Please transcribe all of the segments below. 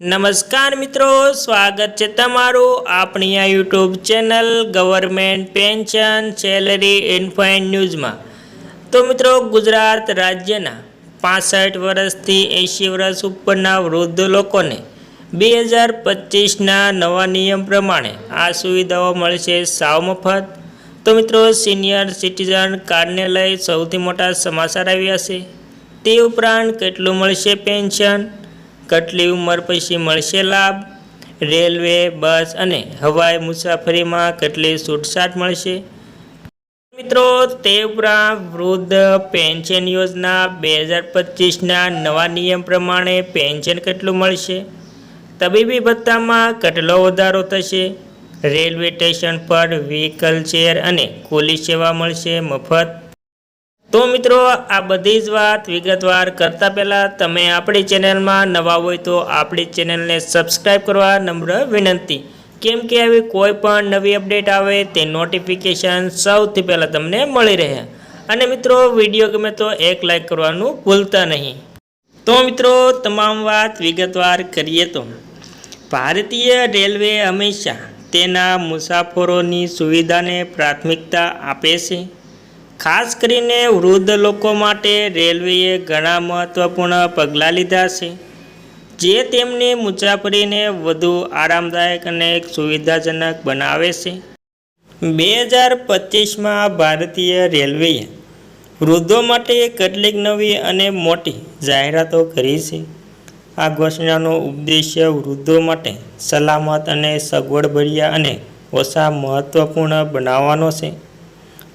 નમસ્કાર મિત્રો, સ્વાગત છે તમારું આપણી આ YouTube channel government pension salary ઇન્ફાઇન ન્યૂઝમાં તો મિત્રો, ગુજરાત રાજ્યના પાસઠ વર્ષથી એંશી વર્ષ ઉપરના વૃદ્ધ લોકોને બે હજાર પચીસના નવા નિયમ પ્રમાણે આ સુવિધાઓ મળશે સાવ મફત. તો મિત્રો, સિનિયર સિટીઝન કાર્ડને સૌથી મોટા સમાચાર આવ્યા છે. તે ઉપરાંત કેટલું મળશે પેન્શન? કેટલી ઉંમર પછી મળશે લાભ? રેલવે, બસ અને હવાઈ મુસાફરીમાં કેટલી છૂટછાટ મળશે? મિત્રો, તે ઉપરાંત વૃદ્ધ પેન્શન યોજના બે હજાર પચીસના નવા નિયમ પ્રમાણે પેન્શન કેટલું મળશે? તબીબી ભત્તામાં કેટલો વધારો થશે? રેલવે સ્ટેશન પર વ્હીકલ ચેર અને કુલી સેવા મળશે મફત? તો મિત્રો, આ બધી જ વાત વિગતવાર કરતા પહેલાં તમે આપણી ચેનલમાં નવા હોય તો આપણી ચેનલને સબસ્ક્રાઈબ કરવા નમ્ર વિનંતી. કેમ કે આવી કોઈ પણ નવી અપડેટ આવે તે નોટિફિકેશન સૌથી પહેલાં તમને મળી રહે. અને મિત્રો, વીડિયો ગમે તો એક લાઈક કરવાનું ભૂલતા નહીં. તો મિત્રો, તમામ વાત વિગતવાર કરીએ તો. ભારતીય રેલવે હંમેશા તેના મુસાફરોની સુવિધાને પ્રાથમિકતા આપે છે. ખાસ કરીને વૃદ્ધ લોકો માટે રેલવેએ ઘણા મહત્ત્વપૂર્ણ પગલાં લીધા છે, જે તેમની મુસાફરીને વધુ આરામદાયક અને સુવિધાજનક બનાવે છે. બે હજાર પચીસમાં ભારતીય રેલવેએ વૃદ્ધો માટે કેટલીક નવી અને મોટી જાહેરાતો કરી છે. આ ઘોષણાનો ઉદ્દેશ્ય વૃદ્ધો માટે સલામત અને સગવડભર્યા અને ઓછા મહત્ત્વપૂર્ણ બનાવવાનો છે.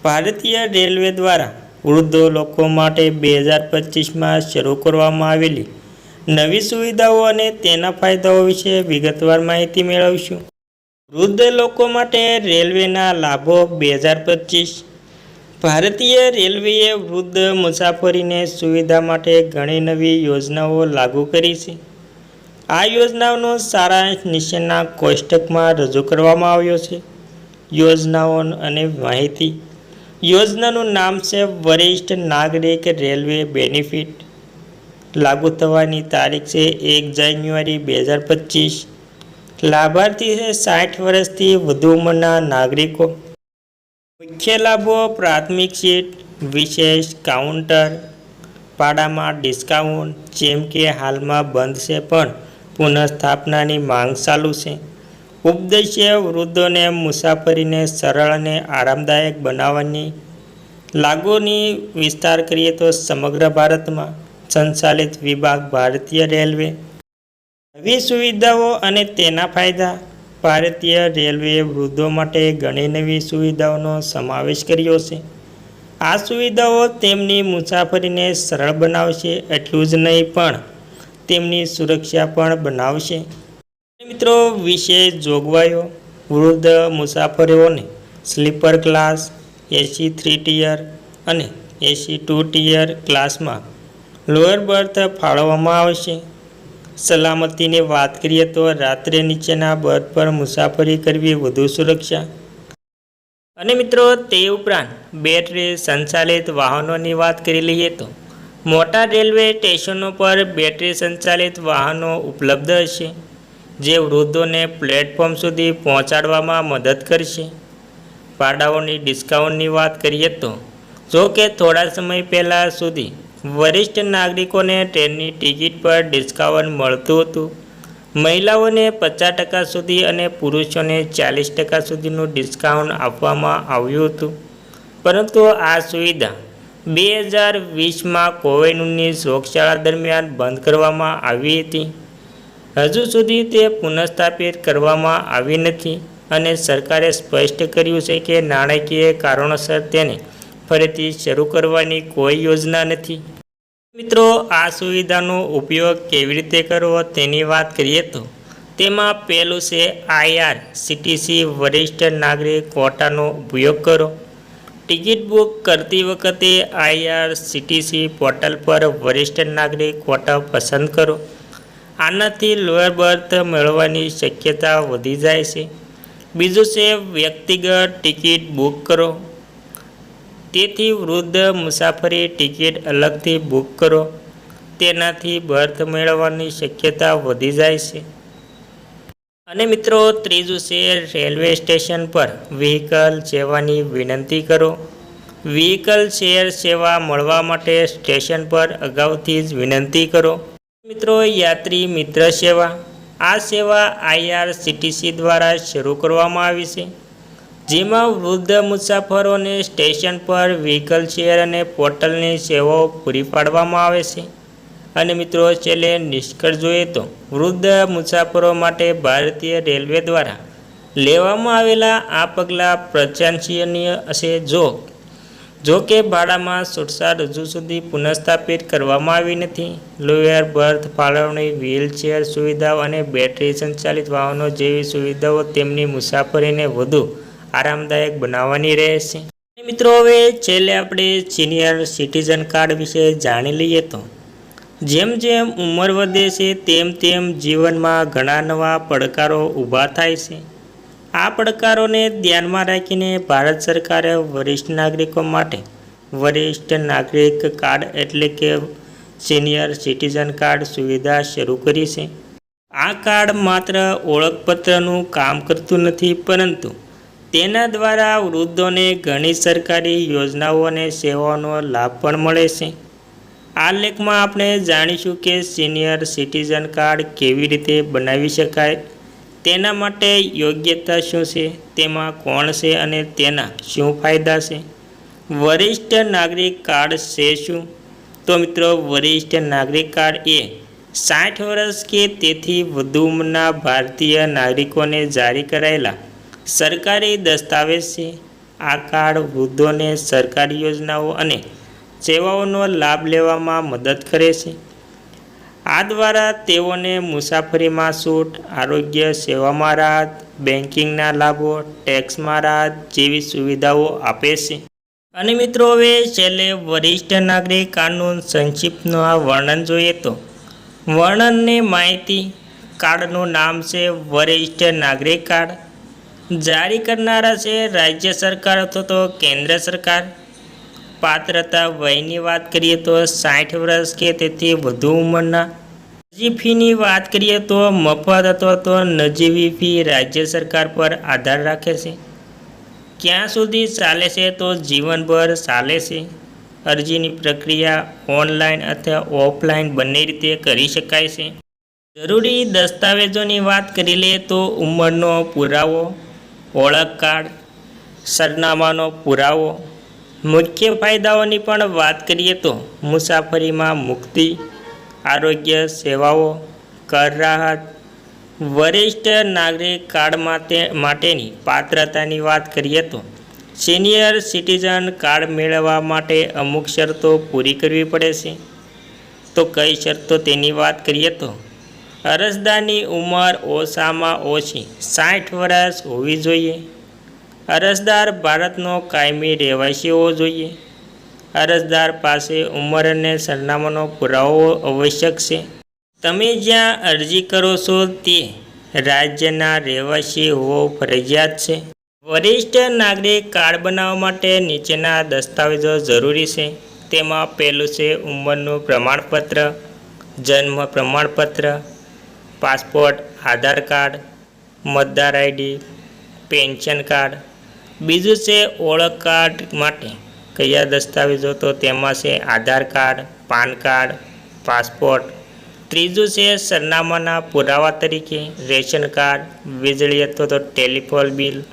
ભારતીય રેલવે દ્વારા વૃદ્ધો લોકો માટે બે હજાર પચીસમાં શરૂ કરવામાં આવેલી નવી સુવિધાઓ અને તેના ફાયદાઓ વિશે વિગતવાર માહિતી મેળવીશું. વૃદ્ધ લોકો માટે રેલવેના લાભો બે હજાર પચીસ. ભારતીય રેલવેએ વૃદ્ધ મુસાફરીને સુવિધા માટે ઘણી નવી યોજનાઓ લાગુ કરી છે. આ યોજનાઓનો સારાંશ નીચેના કોષ્ટકમાં રજૂ કરવામાં આવ્યો છે. યોજનાઓ અને માહિતી યોજનાનું નામ છે વરિષ્ઠ નાગરિક રેલવે બેનિફિટ. લાગુ થવાની તારીખ છે એક જાન્યુઆરી બે હજાર પચીસ. લાભાર્થી છે સાઠ વર્ષથી વધુ ઉંમરના નાગરિકો. મુખ્ય લાભો પ્રાથમિક સીટ વિશેષ કાઉન્ટર, ભાડામાં ડિસ્કાઉન્ટ, જેમ કે હાલમાં બંધ છે પણ પુનઃસ્થાપનાની માંગ ચાલુ છે. ઉપદેશ્ય વૃદ્ધોને મુસાફરીને સરળ અને આરામદાયક બનાવવાની લાગુની વિસ્તાર કરીએ તો સમગ્ર ભારતમાં સંચાલિત વિભાગ ભારતીય રેલવે. નવી સુવિધાઓ અને તેના ફાયદા ભારતીય રેલવેએ વૃદ્ધો માટે ઘણી નવી સુવિધાઓનો સમાવેશ કર્યો છે. આ સુવિધાઓ તેમની મુસાફરીને સરળ બનાવશે એટલું જ નહીં પણ તેમની સુરક્ષા પણ બનાવશે. મિત્રો વિશેષ જોગવાઈઓ, વૃદ્ધ મુસાફરીઓને sleeper class, AC three tier અને એસી ટુ ટીયર ક્લાસમાં લોઅર બર્થ ફાળવવામાં આવશે. સલામતીની વાત કરીએ તો રાત્રે નીચેના બર્થ પર મુસાફરી કરવી વધુ સુરક્ષા. અને મિત્રો તે ઉપરાંત બેટરી સંચાલિત વાહનોની વાત કરી લઈએ તો મોટા રેલવે સ્ટેશનો પર બેટરી સંચાલિત વાહનો ઉપલબ્ધ હશે. જે વૃદ્ધોને પ્લેટફોર્મ સુધી પહોંચાડવામાં મદદ કરશે. ભાડાઓની ડિસ્કાઉન્ટની વાત કરીએ તો, જો કે થોડા સમય પહેલાં સુધી વરિષ્ઠ નાગરિકોને ટ્રેનની ટિકિટ પર ડિસ્કાઉન્ટ મળતું હતું. મહિલાઓને પચાસ ટકા સુધી અને પુરુષોને ચાલીસ ટકા સુધીનું ડિસ્કાઉન્ટ આપવામાં આવ્યું હતું. પરંતુ આ સુવિધા બે હજાર વીસમાં કોવિડની રોગચાળા દરમિયાન બંધ કરવામાં આવી હતી. હજુ સુધી તે પુનઃસ્થાપિત કરવામાં આવી નથી અને સરકારે સ્પષ્ટ કર્યું છે કે નાણાકીય કારણોસર તેને ફરીથી શરૂ કરવાની કોઈ યોજના નથી. મિત્રો, આ સુવિધાનો ઉપયોગ કેવી રીતે કરવો તેની વાત કરીએ તો, તેમાં પહેલું છે આઈઆર સીટીસી વરિષ્ઠ નાગરિક કોટાનો ઉપયોગ કરો. ટિકિટ બુક કરતી વખતે આઈઆર સીટીસી પોર્ટલ પર વરિષ્ઠ નાગરિક કોટા પસંદ કરો. આનાથી લોઅર બર્થ મેળવવાની શક્યતા વધી જાય છે. બીજું છે વ્યક્તિગત ટિકિટ બુક કરો. તેથી વૃદ્ધ મુસાફરી ટિકિટ અલગથી બુક કરો. તેનાથી બર્થ મેળવવાની શક્યતા વધી જાય છે. અને મિત્રો ત્રીજું છે રેલવે સ્ટેશન પર વ્હીકલ સેવાની વિનંતી કરો. વ્હીકલ શેર સેવા મળવા માટે સ્ટેશન પર અગાઉથી જ વિનંતી કરો. મિત્રો, યાત્રી મિત્ર સેવા. આ સેવા આઈઆરસીટીસી દ્વારા શરૂ કરવામાં આવી છે. જેમાં વૃદ્ધ મુસાફરોને સ્ટેશન પર વ્હીકલ શેર અને પોર્ટલની સેવાઓ પૂરી પાડવામાં આવે છે. અને મિત્રો, છેલ્લે નિષ્કર્ષ જોઈએ તો વૃદ્ધ મુસાફરો માટે ભારતીય રેલવે દ્વારા લેવામાં આવેલા આ પગલાં પ્રશંસનીય હશે. જો જો કે ભાડામાં છૂટછાટ હજુ સુધી પુનઃસ્થાપિત કરવામાં આવી નથી. લોયર બર્થ, ફાળવણી, વ્હીલચેર સુવિધાઓ અને બેટરી સંચાલિત વાહનો જેવી સુવિધાઓ તેમની મુસાફરીને વધુ આરામદાયક બનાવવાની રહેશે. મિત્રો, હવે છેલ્લે આપણે સિનિયર સિટીઝન કાર્ડ વિશે જાણી લઈએ તો. જેમ જેમ ઉંમર વધે છે, તેમ તેમ જીવનમાં ઘણા નવા પડકારો ઊભા થાય છે. આ પડકારોને ધ્યાનમાં રાખીને ભારત સરકારે વરિષ્ઠ નાગરિકો માટે વરિષ્ઠ નાગરિક કાર્ડ એટલે કે સિનિયર સિટીઝન કાર્ડ સુવિધા શરૂ કરી છે. આ કાર્ડ માત્ર ઓળખપત્રનું કામ કરતું નથી, પરંતુ તેના દ્વારા વૃદ્ધોને ઘણી સરકારી યોજનાઓ અને સેવાઓનો લાભ પણ મળે છે. આ લેખમાં આપણે જાણીશું કે સિનિયર સિટીઝન કાર્ડ કેવી રીતે બનાવી શકાય? તેના માટે યોગ્યતા શું છે? તેમાં કોણ છે અને તેના શું ફાયદા છે? વરિષ્ઠ નાગરિક કાર્ડ છે શું? તો મિત્રો, વરિષ્ઠ નાગરિક કાર્ડ એ સાઠ વર્ષ કે તેથી વધુ ભારતીય નાગરિકોને જારી કરાયેલા સરકારી દસ્તાવેજ છે. આ કાર્ડ વૃદ્ધોને સરકારી યોજનાઓ અને સેવાઓનો લાભ લેવામાં મદદ કરે છે. આ દ્વારા તેઓને મુસાફરીમાં છૂટ, આરોગ્ય સેવામાં રાહત બેન્કિંગના લાભો ટેક્સમાં રાહત જેવી સુવિધાઓ આપે છે. અને મિત્રો, હવે છેલ્લે વરિષ્ઠ નાગરિક કાનૂન સંક્ષિપ્તનું આ વર્ણન જોઈએ તો. વર્ણનની માહિતી કાર્ડનું નામ છે વરિષ્ઠ નાગરિક કાર્ડ. જારી કરનારા છે રાજ્ય સરકાર અથવા તો કેન્દ્ર સરકાર. પાત્રતા વયની વાત કરીએ તો સાઠ વર્ષ કે તેથી વધુ ઉંમરના. અરજી ફીની વાત કરીએ તો મફત અથવા તો નજીવી ફી રાજ્ય સરકાર પર આધાર રાખે છે. ક્યાં સુધી ચાલે છે તો જીવનભર ચાલે છે. અરજીની પ્રક્રિયા ઓનલાઈન અથવા ઓફલાઈન બંને રીતે કરી શકાય છે. જરૂરી દસ્તાવેજોની વાત કરી લઈએ તો ઉંમરનો પુરાવો, ઓળખ કાર્ડ, સરનામાનો પુરાવો મુખ્ય ફાયદાઓની પણ વાત કરીએ તો મુસાફરીમાં મુક્તિ, આરોગ્ય, સેવાઓ, કર રાહત, વરિષ્ઠ નાગરિક કાર્ડ માટે, માટેની પાત્રતાની વાત કરીએ તો સિનિયર સિટીઝન કાર્ડ મેળવવા માટે અમુક શરતો પૂરી કરવી પડે છે. તો કઈ શરતો તેની વાત કરીએ તો અરજદારની ઉંમર ઓછામાં ઓછી સાઠ વર્ષ હોવી જોઈએ. અરજદાર ભારતનો કાયમી રહેવાસી હોવો જોઈએ. અરજદાર પાસે ઉંમર અને સરનામાનો પુરાવો આવશ્યક છે. તમે જ્યાં અરજી કરો છો તે રાજ્યના રહેવાસી હોવો ફરજિયાત છે. વરિષ્ઠ નાગરિક કાર્ડ બનાવવા માટે નીચેના દસ્તાવેજો જરૂરી છે. તેમાં પહેલું છે ઉંમરનું પ્રમાણપત્ર, જન્મ પ્રમાણપત્ર, પાસપોર્ટ, આધાર કાર્ડ, મતદાર આઈડી, પેન્શન કાર્ડ બીજું છે ઓળખ કાર્ડ માટે. કયા દસ્તાવેજો તો તેમાં છે Aadhaar card, PAN card, passport. ત્રીજું છે સરનામાના પુરાવા તરીકે, રેશન કાર્ડ, વીજળી અથવા તો ટેલિફોન બિલ,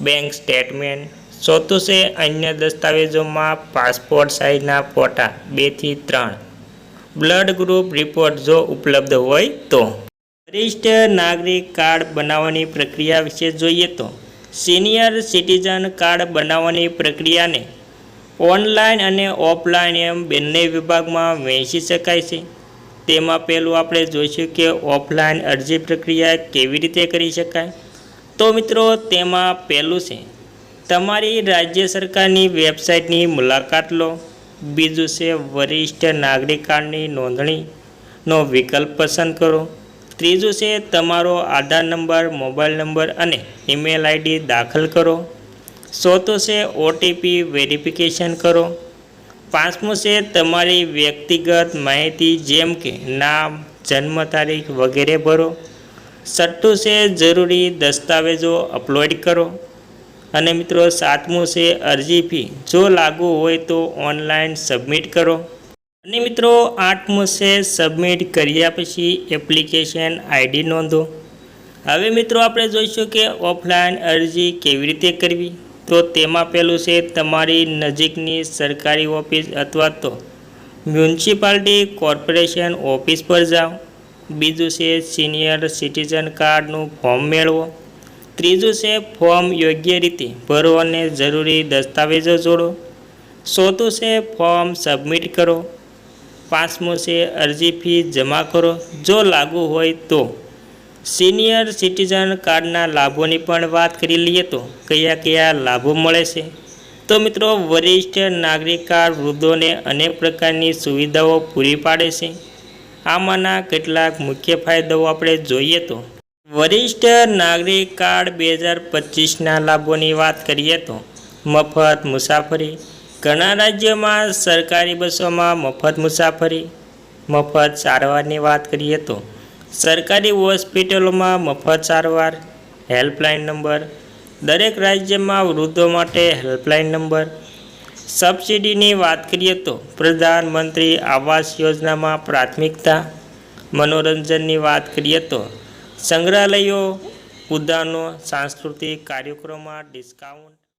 બેંક સ્ટેટમેન્ટ. ચોથું છે અન્ય દસ્તાવેજોમાં પાસપોર્ટ સાઇઝના ફોટા બેથી ત્રણ. બ્લડ ગ્રુપ રિપોર્ટ જો ઉપલબ્ધ હોય તો. વરિષ્ઠ નાગરિક કાર્ડ બનાવવાની પ્રક્રિયા વિશે જોઈએ તો. સિનિયર સિટીઝન કાર્ડ બનાવવાની પ્રક્રિયાને ઓનલાઈન અને ઓફલાઈન એમ બંને વિભાગમાં વહેંચી શકાય છે. તેમાં પહેલું આપણે જોઈશું કે ઓફલાઈન અરજી પ્રક્રિયા કેવી રીતે કરી શકાય. તો મિત્રો, તેમાં પહેલું છે, તમારી રાજ્ય સરકારની વેબસાઇટની મુલાકાત લો. બીજું છે, વરિષ્ઠ નાગરિક કાર્ડની નોંધણીનો વિકલ્પ પસંદ કરો. ત્રીજું છે તમારો આધાર નંબર, મોબાઈલ નંબર અને ઈમેલ આઈડી દાખલ કરો. ચોથું છે ઓટીપી વેરિફિકેશન કરો. પાંચમું છે તમારી વ્યક્તિગત માહિતી જેમ કે નામ, જન્મ તારીખ વગેરે ભરો. છઠ્ઠું છે જરૂરી દસ્તાવેજો અપલોડ કરો. અને મિત્રો સાતમું છે અરજી ફી. જો લાગુ હોય તો ઓનલાઈન સબમિટ કરો. અને મિત્રો, આઠમું છે સબમિટ કર્યા પછી એપ્લિકેશન આઈડી નોંધો. હવે મિત્રો, આપણે જોઈશું કે ઓફલાઈન અરજી કેવી રીતે કરવી? તો તેમાં પહેલું છે તમારી નજીકની સરકારી ઓફિસ અથવા તો મ્યુનિસિપાલિટી કોર્પોરેશન ઓફિસ પર જાઓ. બીજું છે સિનિયર સિટીઝન કાર્ડનું ફોર્મ મેળવો. ત્રીજું છે ફોર્મ યોગ્ય રીતે ભરો અને જરૂરી દસ્તાવેજો જોડો. ચોથું છે ફોર્મ સબમિટ કરો. પાંચમું છે, અરજી ફી જમા કરો. જો લાગુ હોય તો સિનિયર સિટીઝન કાર્ડના લાભોની પણ વાત કરી લઈએ તો કયા કયા લાભો મળે છે? તો મિત્રો, વરિષ્ઠ નાગરિક કાર્ડ વૃદ્ધોને અનેક પ્રકારની સુવિધાઓ પૂરી પાડે છે. આમાંના કેટલાક મુખ્ય ફાયદાઓ આપણે જોઈએ તો વરિષ્ઠ નાગરિક કાર્ડ બે હજાર પચીસના લાભોની વાત કરીએ તો મફત મુસાફરી ઘણા રાજ્યોમાં સરકારી બસોમાં મફત મુસાફરી, મફત સારવારની વાત કરીએ તો સરકારી હોસ્પિટલોમાં મફત સારવાર, હેલ્પલાઇન નંબર, દરેક રાજ્યમાં વૃદ્ધો માટે હેલ્પલાઇન નંબર. સબસિડીની વાત કરીએ તો પ્રધાનમંત્રી આવાસ યોજનામાં પ્રાથમિકતા, મનોરંજનની વાત કરીએ તો સંગ્રહાલયો, ઉદ્યાનો, સાંસ્કૃતિક કાર્યક્રમોમાં ડિસ્કાઉન્ટ